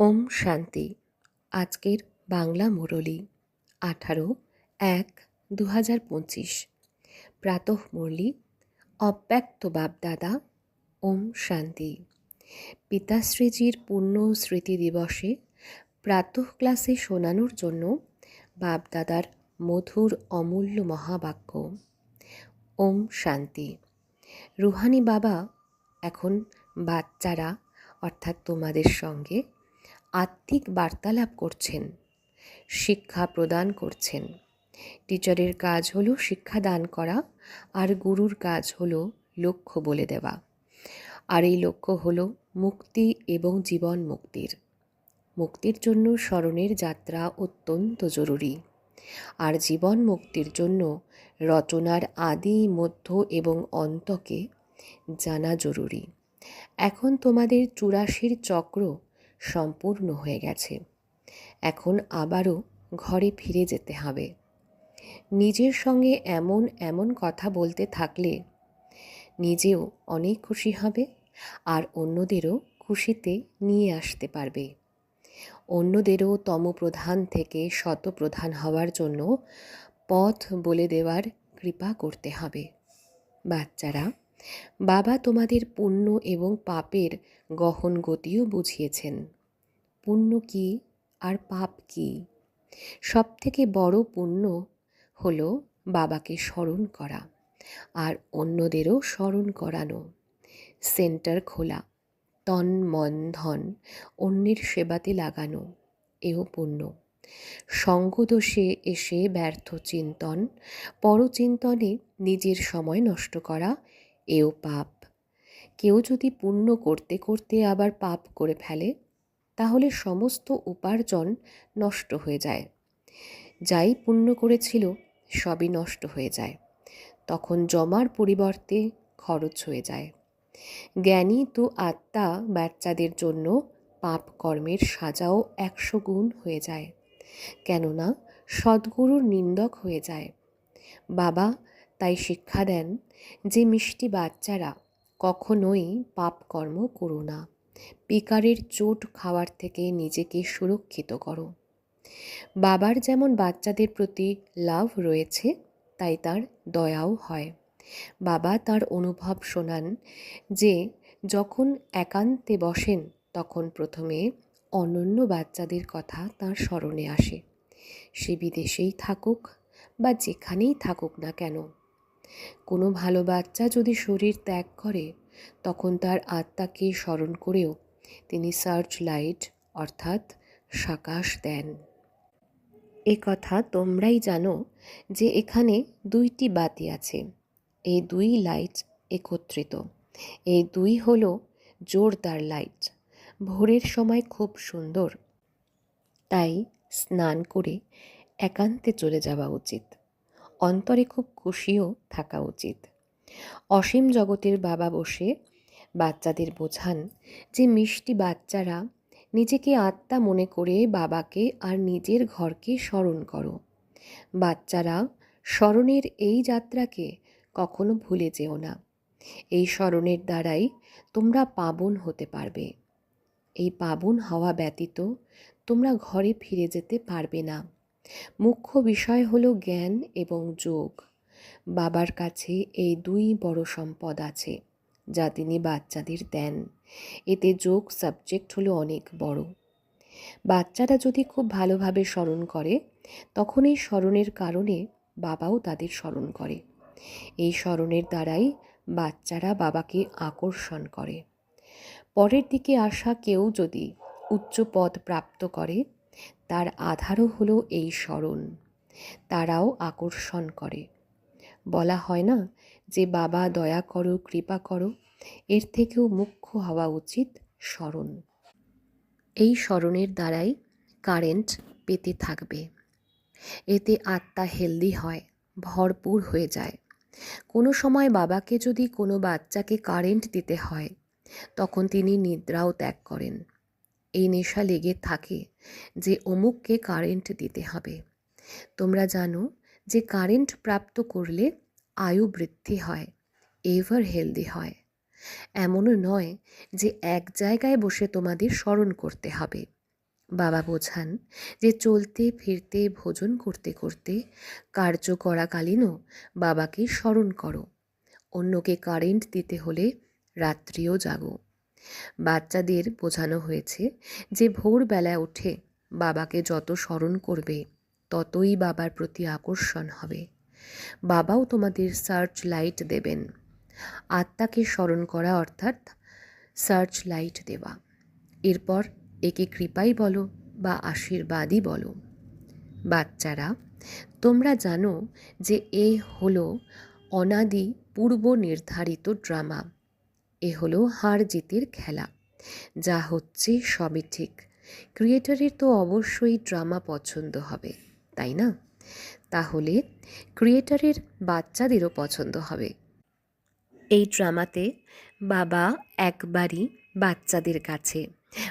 ওম শান্তি। আজকের বাংলা মুরলি, আঠারো এক দু হাজার পঁচিশ। প্রাতঃ মুরলি, অব্যক্ত বাপদাদা, ওম শান্তি। পিতাশ্রীজির পূর্ণ স্মৃতি দিবসে প্রাতঃ ক্লাসে শোনানোর জন্য বাপদাদার মধুর অমূল্য মহাবাক্য, ওম শান্তি। রুহানি বাবা এখন বাচ্চারা, অর্থাৎ তোমাদের সঙ্গে আত্মিক বার্তালাপ করছেন, শিক্ষা প্রদান করছেন। টিচারের কাজ হলো শিক্ষা দান করা আর গুরুর কাজ হলো লক্ষ্য বলে দেওয়া। আর এই লক্ষ্য হলো মুক্তি এবং জীবন মুক্তির। মুক্তির জন্য স্মরণের যাত্রা অত্যন্ত জরুরি। আর জীবন মুক্তির জন্য রচনার আদি, মধ্য এবং অন্তকে জানা জরুরি। এখন তোমাদের চুরাশির চক্র সম্পূর্ণ হয়ে গেছে। এখন আবারও ঘরে ফিরে যেতে হবে। নিজের সঙ্গে এমন এমন কথা বলতে থাকলে নিজেও অনেক খুশি হবে আর অন্যদেরও খুশিতে নিয়ে আসতে পারবে। অন্যদেরও তমপ্রধান থেকে শতপ্রধান হওয়ার জন্য পথ বলে দেওয়ার কৃপা করতে হবে। বাচ্চারা বাবা তোমাদের পুণ্য এবং পাপের গহন গতিও বুঝিয়েছেন। পুণ্য কি আর পাপ কি? সব থেকে বড় পুণ্য হলো বাবাকে স্মরণ করা আর অন্যদেরও স্মরণ করানো। সেন্টার খোলা, তন, মন, ধন, অন্যের সেবাতে লাগানো এও পুণ্য। সঙ্গদোষে এসে ব্যর্থ চিন্তন, পরচিন্তনে নিজের সময় নষ্ট করা এও পাপ। কেউ যদি পুণ্য করতে করতে আবার পাপ করে ফেলে, তাহলে সমস্ত উপার্জন নষ্ট হয়ে যায়। যাই পুণ্য করেছিল, সবই নষ্ট হয়ে যায়। তখন জমার পরিবর্তে খরচ হয়ে যায়। জ্ঞানী তো আত্মা বাচ্চাদের জন্য পাপ কর্মের সাজাও একশো গুণ হয়ে যায়। কেননা, সদ্গুরুর নিন্দক হয়ে যায়। বাবা তাই শিক্ষা দেন যে মিষ্টি বাচ্চারা কখনোই পাপ কর্ম করো না। পিকারের চোট খাওয়ার থেকে নিজেকে সুরক্ষিত করো। বাবার যেমন বাচ্চাদের প্রতি লাভ রয়েছে, তাই তার দয়াও হয়। বাবা তার অনুভব শোনান যে, যখন একান্তে বসেন, তখন প্রথমে অনন্য বাচ্চাদের কথা তার স্মরণে আসে। সে বিদেশেই থাকুক বা যেখানেই থাকুক না কেন। কোনো ভালো বাচ্চা যদি শরীর ত্যাগ করে, তখন তার আত্মাকে স্মরণ করেও তিনি সার্চ লাইট অর্থাৎ সাকাশ দেন। এ কথা তোমরাই জানো যে এখানে দুইটি বাতি আছে। এই দুই লাইট একত্রিত। এই দুই হল জোরদার লাইট। ভোরের সময় খুব সুন্দর। তাই স্নান করে একান্তে চলে যাওয়া উচিত। অন্তরে খুব খুশিও থাকা উচিত। অসীম জগতের বাবা বসে বাচ্চাদের বোঝান যে মিষ্টি বাচ্চারা নিজেকে আত্মা মনে করে বাবাকে আর নিজের ঘরকে স্মরণ করো। বাচ্চারা স্মরণের এই যাত্রাকে কখনো ভুলে যেও না। এই স্মরণের দ্বারাই তোমরা পাবন হতে পারবে। এই পাবন হওয়া ব্যতীত তোমরা ঘরে ফিরে যেতে পারবে না। মুখ্য বিষয় হল জ্ঞান এবং যোগ। বাবার কাছে এই দুই বড় সম্পদ আছে, যা তিনি বাচ্চাদের দেন। এতে যোগ সাবজেক্ট হলো অনেক বড়। বাচ্চারা যদি খুব ভালোভাবে স্মরণ করে, তখন এই স্মরণের কারণে বাবাও তাদের স্মরণ করে। এই স্মরণের দ্বারাই বাচ্চারা বাবাকে আকর্ষণ করে। পরের দিকে আসা কেউ যদি উচ্চ পদ প্রাপ্ত করে তার আধারও হলো এই স্মরণ। তারাও আকর্ষণ করে। বলা হয় না যে, বাবা, দয়া করো, কৃপা করো, এর থেকেও মুখ্য হওয়া উচিত স্মরণ। এই স্মরণের দ্বারাই কারেন্ট পেতে থাকবে। এতে আত্মা হেলদি হয়, ভরপুর হয়ে যায়। কোনো সময় বাবাকে যদি কোনো বাচ্চাকে কারেন্ট দিতে হয়, তখন তিনি নিদ্রাও ত্যাগ করেন। এই নেশা লেগে থাকে যে অমুককে কারেন্ট দিতে হবে। তোমরা জানো যে কারেন্ট প্রাপ্ত করলে আয়ু বৃদ্ধি হয় এভার হেলদি হয়। এমনও নয় যে এক জায়গায় বসে তোমাদের স্মরণ করতে হবে। বাবা বোঝান যে চলতে, ফিরতে, ভোজন করতে করতে, কার্য করাকালীনও বাবাকে স্মরণ করো। অন্যকে কারেন্ট দিতে হলে রাত্রিও জাগো। বাচ্চাদের বোঝানো হয়েছে যে ভোরবেলায় উঠে বাবাকে যত স্মরণ করবে, ততই বাবার প্রতি আকর্ষণ হবে। বাবাও তোমাদের সার্চ লাইট দেবেন। আত্মাকে স্মরণ করা অর্থাৎ সার্চ লাইট দেওয়া। এরপর একে কৃপাই বলো বা আশীর্বাদই বলো। বাচ্চারা, তোমরা জানো যে এ হলো অনাদি পূর্ব নির্ধারিত ড্রামা। এ হলো হার জিতের খেলা। যা হচ্ছে সবই ঠিক। ক্রিয়েটরের তো অবশ্যই ড্রামা পছন্দ হবে, তাই না? তাহলে ক্রিয়েটরের বাচ্চাদেরও পছন্দ হবে। এই ড্রামাতে বাবা একবারই বাচ্চাদের কাছে,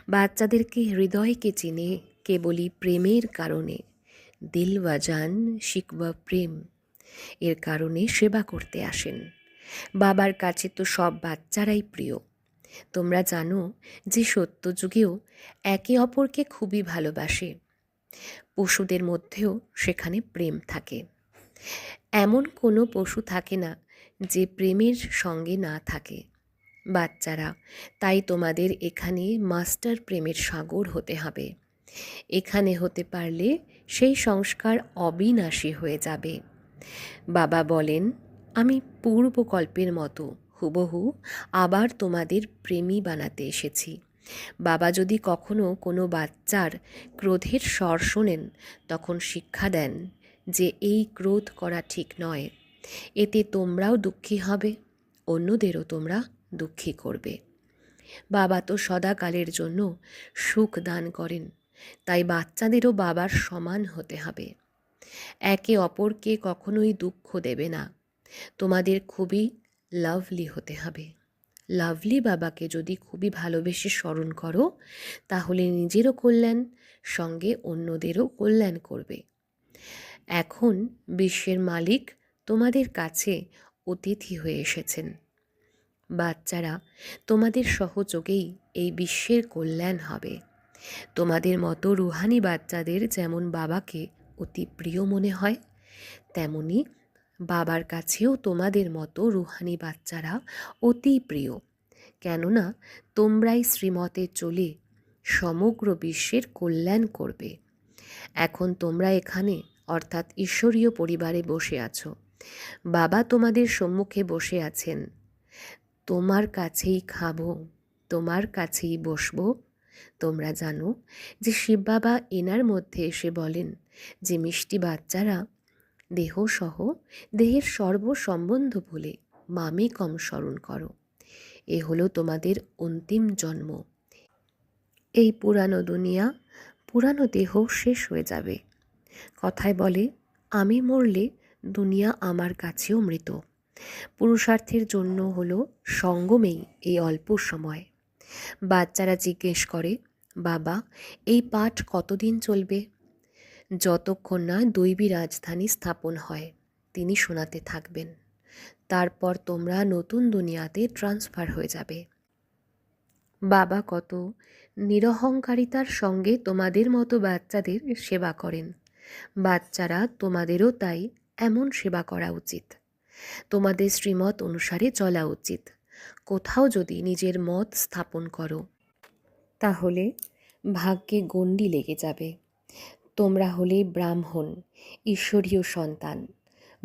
বাচ্চাদেরকে হৃদয়কে চিনে কেবলই প্রেমের কারণে। দিল দিলওয়াজান শিকবা প্রেম, এর কারণে সেবা করতে আসেন। বাবার কাছে তো সব বাচ্চারাই প্রিয়। তোমরা জানো যে সত্যযুগেও একে অপরকে খুবই ভালোবাসে। পশুদের মধ্যেও সেখানে প্রেম থাকে। এমন কোনো পশু থাকে না যে প্রেমের সঙ্গে না থাকে। বাচ্চারা, তাই তোমাদের এখানে মাস্টার প্রেমের সাগর হতে হবে। এখানে হতে পারলে সেই সংস্কার অবিনাশী হয়ে যাবে। বাবা বলেন আমি পূর্বকল্পের মতো হুবহু আবার তোমাদের প্রেমী বানাতে এসেছি। বাবা যদি কখনো কোনো বাচ্চার ক্রোধের স্বর শোনেন, তখন শিক্ষা দেন যে এই ক্রোধ করা ঠিক নয়। এতে তোমরাও দুঃখী হবে, অন্যদেরও তোমরা দুঃখী করবে। বাবা তো সদাকালের জন্য সুখ দান করেন, তাই বাচ্চাদেরও বাবার সমান হতে হবে। একে অপরকে কখনোই দুঃখ দেবে না। তোমাদের খুবই লাভলি হতে হবে। লাভলি বাবাকে যদি খুবই ভালোবেসে স্মরণ করো, তাহলে নিজেরও কল্যাণ, সঙ্গে অন্যদেরও কল্যাণ করবে। এখন বিশ্বের মালিক তোমাদের কাছে অতিথি হয়ে এসেছেন। বাচ্চারা, তোমাদের সহযোগেই এই বিশ্বের কল্যাণ হবে। তোমাদের মতো রুহানি বাচ্চাদের যেমন বাবাকে অতি প্রিয় মনে হয়, তেমনি বাবার কাছেও তোমাদের মতো রুহানি বাচ্চারা অতি প্রিয়। কেননা, তোমরাই শ্রীমতে চলে সমগ্র বিশ্বের কল্যাণ করবে। এখন তোমরা এখানে, অর্থাৎ ঈশ্বরীয় পরিবারে বসে আছো। বাবা তোমাদের সম্মুখে বসে আছেন। তোমার কাছেই খাব, তোমার কাছেই বসবো। তোমরা জানো যে শিব বাবা এনার মধ্যে এসে বলেন যে মিষ্টি বাচ্চারা দেহসহ দেহের সর্বসম্বন্ধ বলে মামে কম স্মরণ করো। এ হলো তোমাদের অন্তিম জন্ম। এই পুরানো দুনিয়া, পুরানো দেহ শেষ হয়ে যাবে। কথায় বলে, আমি মরলে দুনিয়া আমার কাছেও মৃত। পুরুষার্থের জন্য হলো সঙ্গমেই এই অল্প সময়। বাচ্চারা জিজ্ঞেস করে, বাবা, এই পাঠ কতদিন চলবে? যতক্ষণ না দৈবী রাজধানী স্থাপন হয়, তিনি শোনাতে থাকবেন। তারপর তোমরা নতুন দুনিয়াতে ট্রান্সফার হয়ে যাবে। বাবা কত নিরহংকারিতার সঙ্গে তোমাদের মতো বাচ্চাদের সেবা করেন। বাচ্চারা তোমাদেরও তাই এমন সেবা করা উচিত। তোমাদের শ্রীমত অনুসারে চলা উচিত। কোথাও যদি নিজের মত স্থাপন করো, তাহলে ভাগ্যে গণ্ডি লেগে যাবে। তোমরা হলে ব্রাহ্মণ, ঈশ্বরীয় সন্তান,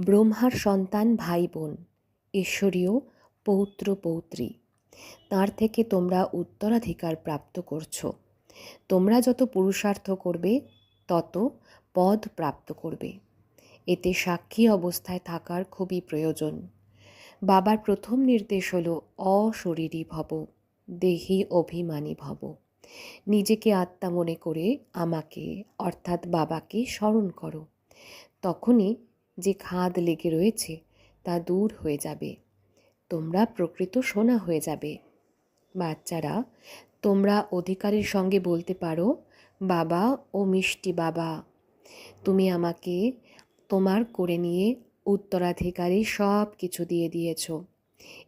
ব্রহ্মার সন্তান ভাই বোন, ঈশ্বরীয় পৌত্র পৌত্রী। তার থেকে তোমরা উত্তরাধিকার প্রাপ্ত করছ। তোমরা যত পুরুষার্থ করবে, তত পদ প্রাপ্ত করবে। এতে সাক্ষী অবস্থায় থাকার খুবই প্রয়োজন। বাবার প্রথম নির্দেশ হল অশরীরী ভব, দেহি অভিমানী ভব। নিজেকে আত্মা মনে করে আমাকে, অর্থাৎ বাবাকে স্মরণ করো। তখনই যে খাদ লেগে রয়েছে তা দূর হয়ে যাবে। তোমরা প্রকৃত সোনা হয়ে যাবে। বাচ্চারা, তোমরা অধিকারের সঙ্গে বলতে পারো, বাবা ও মিষ্টি বাবা, তুমি আমাকে তোমার করে নিয়ে উত্তরাধিকারী সব কিছু দিয়ে দিয়েছ।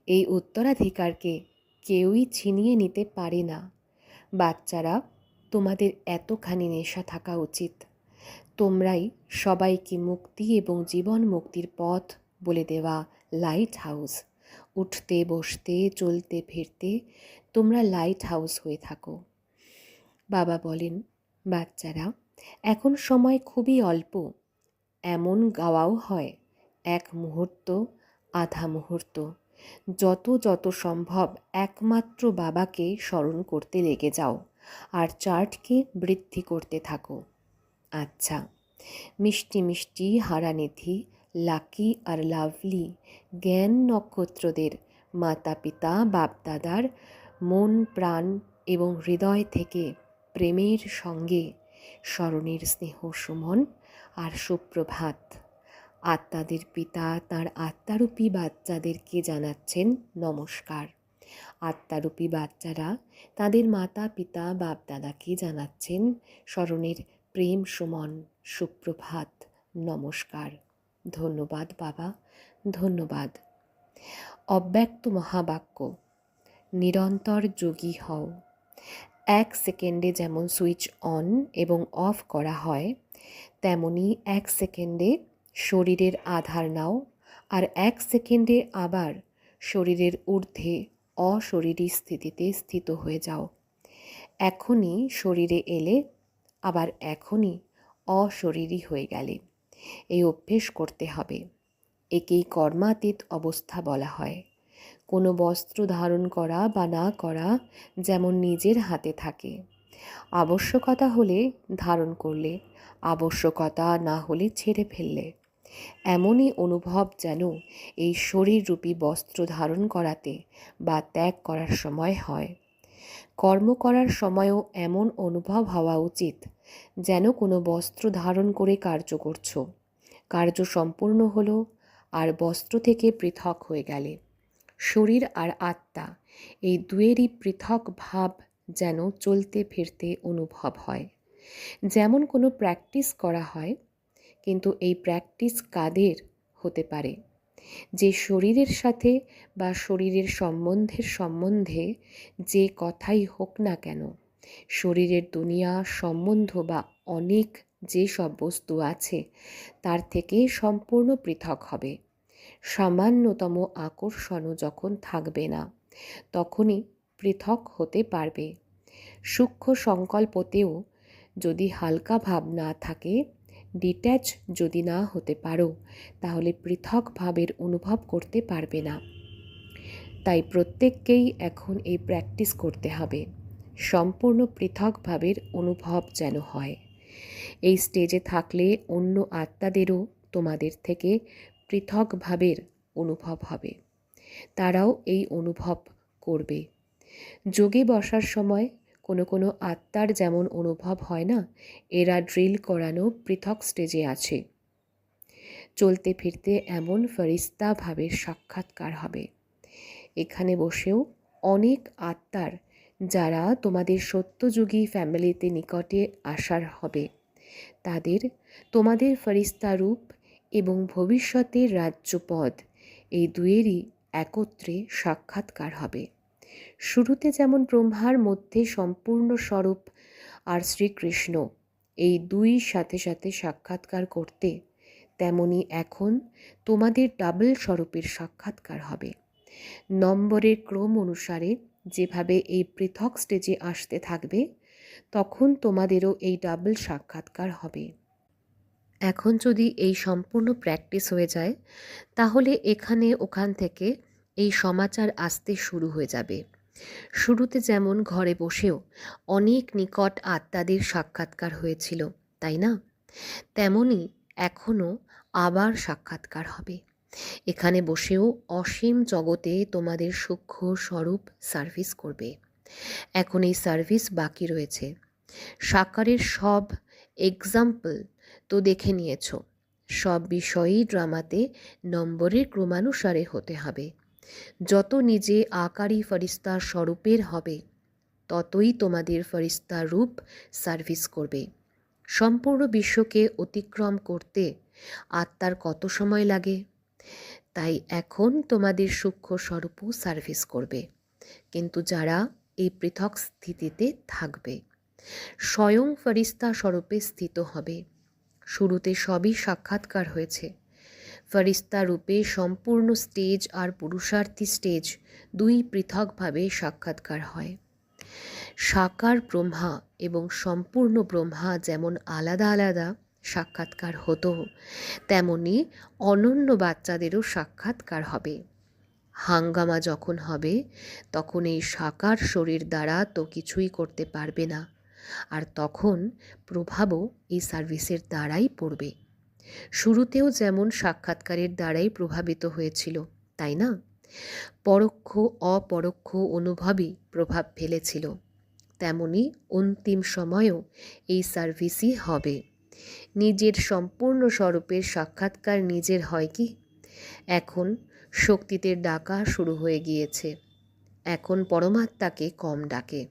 এই উত্তরাধিকারকে কেউই ছিনিয়ে নিতে পারে না। বাচ্চারা, তোমাদের এতখানি নেশা থাকা উচিত। তোমরাই সবাইকে মুক্তি এবং জীবন মুক্তির পথ বলে দেওয়া লাইট হাউস। উঠতে, বসতে, চলতে, ফিরতে তোমরা লাইট হাউস হয়ে থাকো। বাবা বলেন, বাচ্চারা, এখন সময় খুবই অল্প। এমন গাওয়াও হয়, এক মুহূর্ত, আধা মুহূর্ত। যত যত সম্ভব একমাত্র বাবাকে স্মরণ করতে লেগে যাও আর চার্টকে বৃদ্ধি করতে থাকো। আচ্ছা মিষ্টি মিষ্টি হারানিধি, লাকি আর লাভলি, জ্ঞান নক্ষত্রদের মাতা পিতা বাপদাদার মন, প্রাণ এবং হৃদয় থেকে প্রেমের সঙ্গে স্মরণের স্নেহ সুমন আর সুপ্রভাত। আত্মাদের পিতা, তার আত্মারূপী বাচ্চাদেরকে জানাচ্ছেন নমস্কার। আত্মারূপী বাচ্চারা তাদের মাতা, পিতা, বাপদাদাকে জানাচ্ছেন স্মরণের প্রেম সুমন, সুপ্রভাত, নমস্কার। ধন্যবাদ বাবা, ধন্যবাদ। অব্যক্ত মহাবাক্য, নিরন্তর যোগী হও। এক সেকেন্ডে যেমন সুইচ অন এবং অফ করা হয়, তেমনি এক সেকেন্ডে শরীরের আধার নাও, আর এক সেকেন্ডে আবার শরীরের ঊর্ধ্বে অশরীরী স্থিতিতে স্থিত হয়ে যাও। এখনই শরীরে এলে আবার এখনই অশরীরী হয়ে গেলে। এই অভ্যেস করতে হবে। একেই কর্মাতীত অবস্থা বলা হয়। কোনো বস্ত্র ধারণ করা বা না করা যেমন নিজের হাতে থাকে। আবশ্যকতা হলে ধারণ করলে, আবশ্যকতা না হলে ছেড়ে ফেললে। এমনই অনুভব যেন এই শরীররূপী বস্ত্র ধারণ করাতে বা ত্যাগ করার সময় হয়। কর্ম করার সময়ও এমন অনুভব হওয়া উচিত যেন কোনো বস্ত্র ধারণ করে কার্য করছ। কার্য সম্পূর্ণ হলো আর বস্ত্র থেকে পৃথক হয়ে গেলে। শরীর আর আত্মা এই দুয়েরই পৃথক ভাব যেন চলতে ফিরতে অনুভব হয়। যেমন কোনো প্র্যাকটিস করা হয় কিন্তু এই প্র্যাকটিস কাদের হতে পারে? যে শরীরের সাথে বা শরীরের সম্বন্ধের সম্বন্ধে যে কথাই হোক না কেন, শরীরের দুনিয়া সম্বন্ধ বা অনেক যে সব বস্তু আছে, তার থেকে সম্পূর্ণ পৃথক হবে। সামান্যতম আকর্ষণও যখন থাকবে না, তখনই পৃথক হতে পারবে। সূক্ষ্ম সংকল্পতেও যদি হালকা ভাব না থাকে ডিট্যাচ যদি না হতে পারো, তাহলে পৃথক ভাবের অনুভব করতে পারবে না। তাই প্রত্যেককেই এখন এই প্র্যাকটিস করতে হবে। সম্পূর্ণ পৃথক ভাবের অনুভব যেন হয়। এই স্টেজে থাকলে অন্য আত্মাদেরও তোমাদের থেকে পৃথক ভাবের অনুভব হবে। তারাও এই অনুভব করবে। যোগে বসার সময় কোনো কোনো আত্মার যেমন অনুভব হয় না, এরা ড্রিল করানো পৃথক স্টেজে আছে। চলতে ফিরতে এমন ফরিস্তা ভাবের সাক্ষাৎকার হবে। এখানে বসেও অনেক আত্মার যারা তোমাদের সত্যযুগী ফ্যামিলিতে নিকটে আসার হবে, তাদের তোমাদের ফরিস্তা রূপ এবং ভবিষ্যতের রাজ্যপদ এই দুয়েরই একত্রে সাক্ষাৎকার হবে। শুরুতে যেমন ব্রহ্মার মধ্যে সম্পূর্ণ স্বরূপ আর শ্রীকৃষ্ণ, এই দুই সাথে সাথে সাক্ষাৎকার করতে, তেমনি এখন তোমাদের ডাবল স্বরূপের সাক্ষাৎকার হবে। নম্বরের ক্রম অনুসারে যেভাবে এই পৃথক স্টেজে আসতে থাকবে, তখন তোমাদেরও এই ডাবল সাক্ষাৎকার হবে। এখন যদি এই সম্পূর্ণ প্র্যাকটিস হয়ে যায়, তাহলে এখানে ওখান থেকে এই সমাচার আসতে শুরু হয়ে যাবে। শুরুতে যেমন ঘরে বসেও অনেক নিকট আত্মাদের সাক্ষাৎকার হয়েছিল, তাই না? তেমনি এখনও আবার সাক্ষাৎকার হবে। এখানে বসেও অসীম জগতে তোমাদের সূক্ষ্ম স্বরূপ সার্ভিস করবে। এখন এই সার্ভিস বাকি রয়েছে। সাকারের সব এক্সাম্পল তো দেখে নিয়েছ। সব বিষয়ই ড্রামাতে নম্বরের ক্রমানুসারে হতে হবে। যত নিজে আকারী ফরিস্তা স্বরূপের হবে, ততই তোমাদের ফরিস্তা রূপ সার্ভিস করবে। সম্পূর্ণ বিশ্বকে অতিক্রম করতে আত্মার কত সময় লাগে? তাই এখন তোমাদের সূক্ষ্ম স্বরূপও সার্ভিস করবে। কিন্তু যারা এই পৃথক স্থিতিতে থাকবে, স্বয়ং ফরিস্তা স্বরূপে স্থিত হবে। শুরুতে সবই সাক্ষাৎকার হয়েছে। ফরিস্তা রূপে সম্পূর্ণ স্টেজ আর পুরুষার্থী স্টেজ দুই পৃথকভাবে সাক্ষাৎকার হয়। সাকার ব্রহ্মা এবং সম্পূর্ণ ব্রহ্মা যেমন আলাদা আলাদা সাক্ষাৎকার হতো, তেমনি অনন্য বাচ্চাদেরও সাক্ষাৎকার হবে। হাঙ্গামা যখন হবে, তখন এই সাকার শরীর দ্বারা তো কিছুই করতে পারবে না, আর তখন প্রভাবও এই সার্ভিসের দ্বারাই পড়বে। শুরুতেও যেমন সাক্ষাৎকারের দ্বারাই প্রভাবিত হয়েছিল, তাই না? পরোক্ষ, অপরোক্ষ অনুভবই প্রভাব ফেলেছিল। তেমনি অন্তিম সময়েও এই সার্ভিসই হবে। নিজের সম্পূর্ণ স্বরূপের সাক্ষাৎকার নিজের হয় কি? এখন শক্তিতে ডাকা শুরু হয়ে গিয়েছে। এখন পরমাত্মাকে কম ডাকে।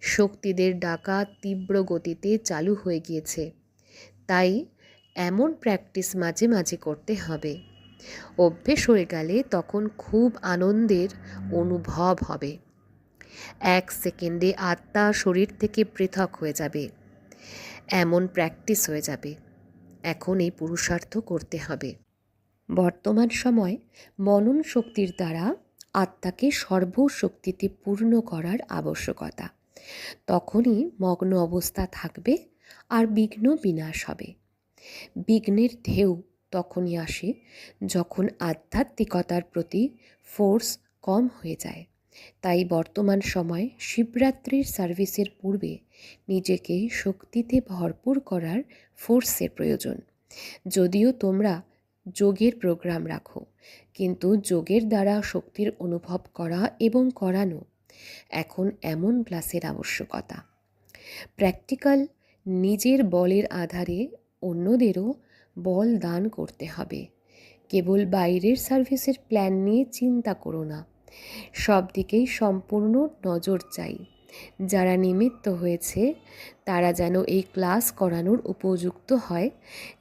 শক্তিদের ডাকা তীব্র গতিতে চালু হয়ে গিয়েছে। তাই এমন প্র্যাকটিস মাঝে মাঝে করতে হবে। অভ্যেস হয়ে গেলে তখন খুব আনন্দের অনুভব হবে। এক সেকেন্ডে আত্মা শরীর থেকে পৃথক হয়ে যাবে। এমন প্র্যাকটিস হয়ে যাবে। এখন এই পুরুষার্থ করতে হবে। বর্তমান সময় মনন শক্তির দ্বারা আত্মাকে সর্বশক্তিতে পূর্ণ করার আবশ্যকতা। তখনই মগ্ন অবস্থা থাকবে আর বিঘ্ন বিনাশ হবে। বিঘ্নের ঢেউ তখনই আসে যখন আধ্যাত্মিকতার প্রতি ফোর্স কম হয়ে যায়। তাই বর্তমান সময় শিবরাত্রির সার্ভিসের পূর্বে নিজেকে শক্তিতে ভরপুর করার ফোর্সের প্রয়োজন। যদিও তোমরা যোগের প্রোগ্রাম রাখো, কিন্তু যোগের দ্বারা শক্তির অনুভব করা এবং করানো এখন এমন ক্লাসের আবশ্যকতা। প্র্যাকটিক্যাল নিজের বলের আধারে অন্যদেরও বল দান করতে হবে। কেবল বাইরের সার্ভিসের প্ল্যান নিয়ে চিন্তা করো না। সব দিকেই সম্পূর্ণ নজর চাই। যারা নিমিত্ত হয়েছে, তারা যেন এই ক্লাস করানোর উপযুক্ত হয়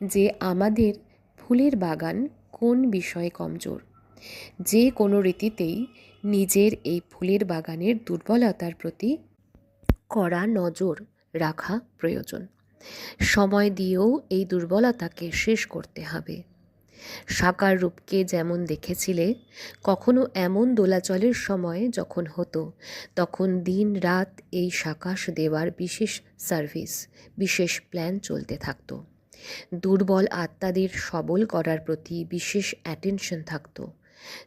যে আমাদের ফুলের বাগান কোন বিষয়ে কমজোর। যে কোনো রীতিতেই নিজের এই ফুলের বাগানের দুর্বলতার প্রতি কড়া নজর রাখা প্রয়োজন। সময় দিয়েও এই দুর্বলতাকে শেষ করতে হবে। সাকার রূপকে যেমন দেখেছিলে, কখনো এমন দোলাচলের সময় যখন হতো, তখন দিন রাত এই সাকাশ দেওয়ার বিশেষ সার্ভিস, বিশেষ প্ল্যান চলতে থাকতো। দুর্বল আত্মাদের সবল করার প্রতি বিশেষ অ্যাটেনশন থাকতো,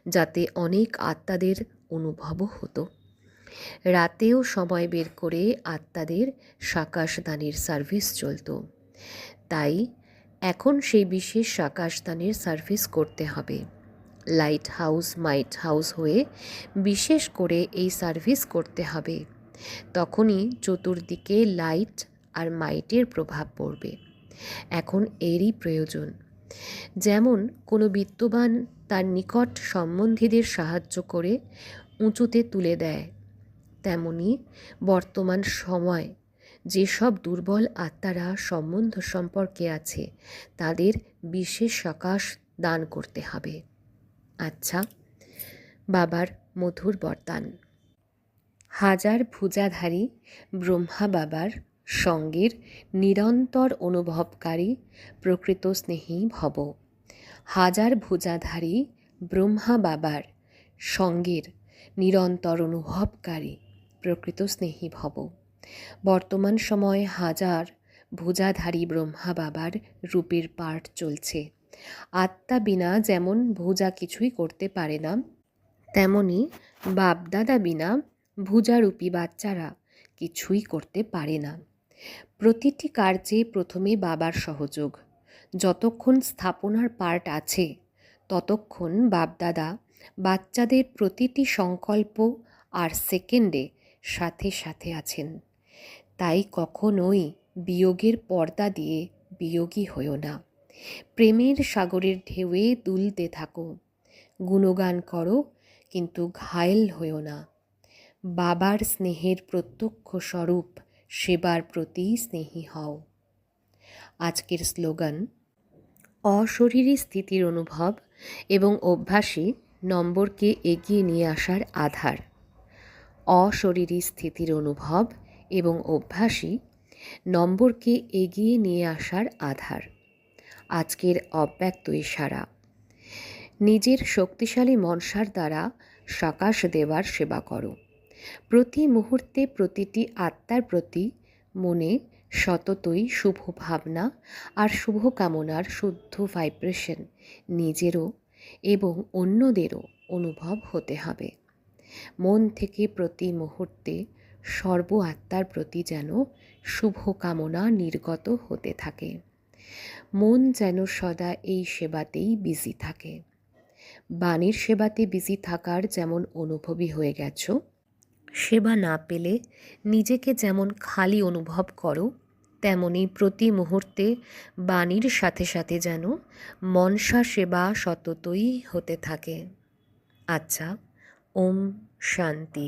যাতে অনেক আত্মাদের অনুভবও হতো। রাতেও সময় বের করে আত্মাদের সাকাশদানের সার্ভিস চলত। তাই এখন সেই বিশেষ সাকাশদানের সার্ভিস করতে হবে। লাইট হাউস মাইট হাউস হয়ে বিশেষ করে এই সার্ভিস করতে হবে। তখনই চতুর্দিকে লাইট আর মাইটের প্রভাব পড়বে। এখন এরই প্রয়োজন। যেমন কোনো বিত্তবান তার নিকট সম্বন্ধীদের সাহায্য করে উঁচুতে তুলে দেয় তেমনি বর্তমান সময় যেসব দুর্বল আত্মারা সম্বন্ধ সম্পর্কে আছে, তাদের বিশেষ সকাশ দান করতে হবে। আচ্ছা বাবার মধুর বরদান। হাজার ভুজাধারী ব্রহ্মা বাবার সঙ্গের নিরন্তর অনুভবকারী প্রকৃত স্নেহী ভব। হাজার ভুজাধারী ব্রহ্মা বাবার সঙ্গের নিরন্তর অনুভবকারী প্রকৃত স্নেহী ভব। বর্তমান সময়ে হাজার ভুজাধারী ব্রহ্মা বাবার রূপের পাঠ চলছে। আত্মা বিনা যেমন ভুজা কিছুই করতে পারে না, তেমনি বাপদাদা বিনা ভুজারূপী বাচ্চারা কিছুই করতে পারে না। প্রতিটি কার্যে প্রথমে বাবার সহযোগ। যতক্ষণ স্থাপনার পার্ট আছে, ততক্ষণ বাপদাদা বাচ্চাদের প্রতিটি সংকল্প আর সেকেন্ডে সাথে সাথে আছেন। তাই কখনোই বিয়োগের পর্দা দিয়ে বিয়োগী হইও না। প্রেমের সাগরের ঢেউয়ে দুলতে থাকো। গুণগান করো, কিন্তু ঘায়েল হইও না। বাবার স্নেহের প্রত্যক্ষ স্বরূপ সেবার প্রতি স্নেহী হও। আজকের স্লোগান, অশরীরী স্থিতির অনুভব এবং অভ্যাসই নম্বরকে এগিয়ে নিয়ে আসার আধার। অশরীরী স্থিতির অনুভব এবং অভ্যাসই নম্বরকে এগিয়ে নিয়ে আসার আধার। আজকের অব্যক্ত ইশারা নিজের শক্তিশালী মনসার দ্বারা সকাশ দেওয়ার সেবা করো। প্রতি মুহূর্তে প্রতিটি আত্মার প্রতি মনে সততই শুভ ভাবনা আর শুভ কামনার শুদ্ধ ভাইব্রেশন নিজেরও এবং অন্যদেরও অনুভব হতে হবে। মন থেকে প্রতি মুহূর্তে সর্ব আত্মার প্রতি যেন শুভ কামনা নির্গত হতে থাকে। মন যেন সদা এই সেবাতেই বিজি থাকে। বাণীর সেবাতে বিজি থাকার যেমন অনুভবী হয়ে গেছ, সেবা না পেলে নিজেকে যেমন খালি অনুভব করো, তেমনি প্রতি মুহূর্তে বাণীর সাথে সাথে যেন মনসা সেবা সততই হতে থাকে। আচ্ছা ওম শান্তি